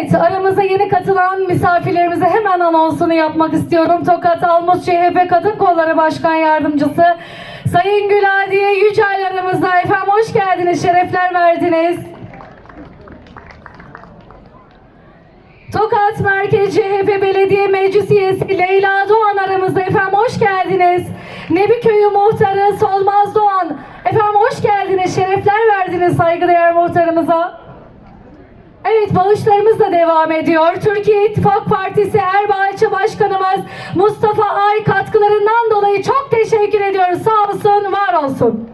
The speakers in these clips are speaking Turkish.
Evet, aramıza yeni katılan misafirlerimize hemen anonsunu yapmak istiyorum. Tokat Almus CHP Kadın Kolları Başkan Yardımcısı Sayın Güladiye Yücel aramızda. Efendim hoş geldiniz, şerefler verdiniz. Tokat Merkez CHP Belediye Meclis Üyesi Leyla Doğan aramızda. Efendim hoş geldiniz. Nebi Köyü Muhtarı Solmaz Doğan. Efendim hoş geldiniz, şerefler verdiniz saygıdeğer muhtarımıza. Evet bağışlarımız da devam ediyor. Türkiye İttifak Partisi Erbaa İlçe Başkanımız Mustafa Ay katkılarından dolayı çok teşekkür ediyoruz. Sağ olsun, var olsun.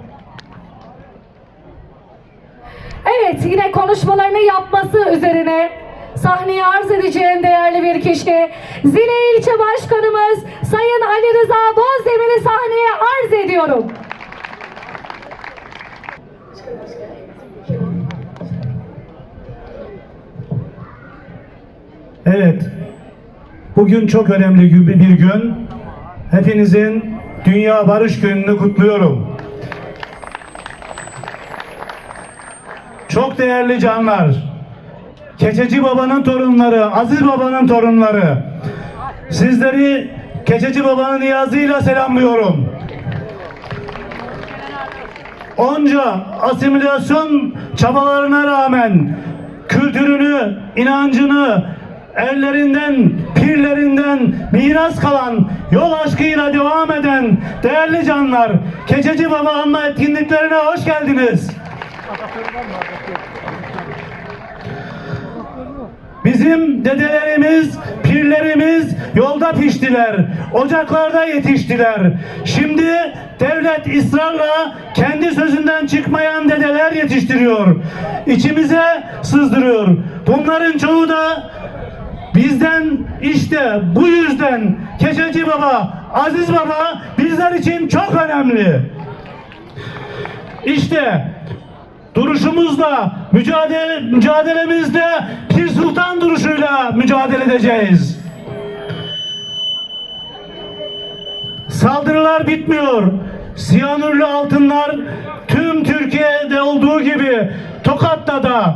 Evet yine konuşmalarını yapması üzerine sahneye arz edeceğim değerli bir kişi. Zile İlçe Başkanımız Sayın Ali Rıza Bozdemir'i sahneye arz ediyorum. Evet. Bugün çok önemli bir gün. Hepinizin Dünya Barış Günü'nü kutluyorum. Çok değerli canlar. Keçeci Baba'nın torunları, Aziz Baba'nın torunları. Sizleri Keçeci Baba'nın niyazıyla selamlıyorum. Onca asimilasyon çabalarına rağmen kültürünü, inancını ellerinden, pirlerinden miras kalan, yol aşkıyla devam eden değerli canlar, Keçeci Baba Anma etkinliklerine hoş geldiniz. Bizim dedelerimiz, pirlerimiz yolda piştiler, ocaklarda yetiştiler. Şimdi devlet ısrarla kendi sözünden çıkmayan dedeler yetiştiriyor. İçimize sızdırıyor. Bunların çoğu da bizden işte bu yüzden Keçeci Baba, Aziz Baba bizler için çok önemli. İşte duruşumuzla, mücadele, mücadelemizde Pir Sultan duruşuyla mücadele edeceğiz. Saldırılar bitmiyor. Siyanürlü altınlar tüm Türkiye'de olduğu gibi Tokat'ta da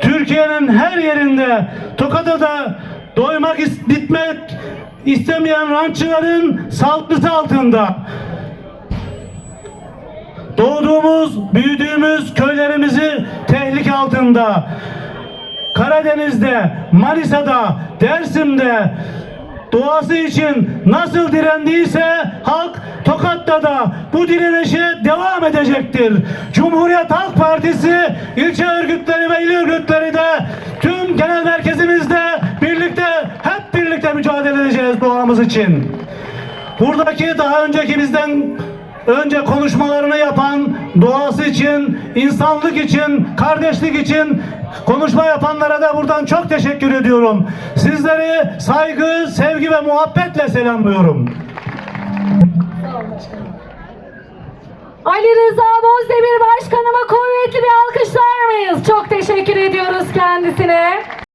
Türkiye'nin her yerinde Tokat'ta da doymak bitmek istemeyen ranççıların saldırısı altında doğduğumuz, büyüdüğümüz köylerimizi tehlike altında. Karadeniz'de, Manisa'da, Dersim'de doğası için nasıl direndiyse halk Tokat'ta da bu direnişe devam edecektir. Cumhuriyet Halk Partisi ilçe örgütleri ve il örgütleri de tüm genel merkezimizde birlikte hep birlikte mücadele edeceğiz doğamız için. Buradaki daha önceki bizden önce konuşmalarını yapan doğası için, insanlık için, kardeşlik için konuşma yapanlara da buradan çok teşekkür ediyorum. Sizleri saygı, sevgi ve muhabbetle selamlıyorum. Ali Rıza Bozdemir Başkanıma kuvvetli bir alkışlar mıyız? Çok teşekkür ediyoruz kendisine.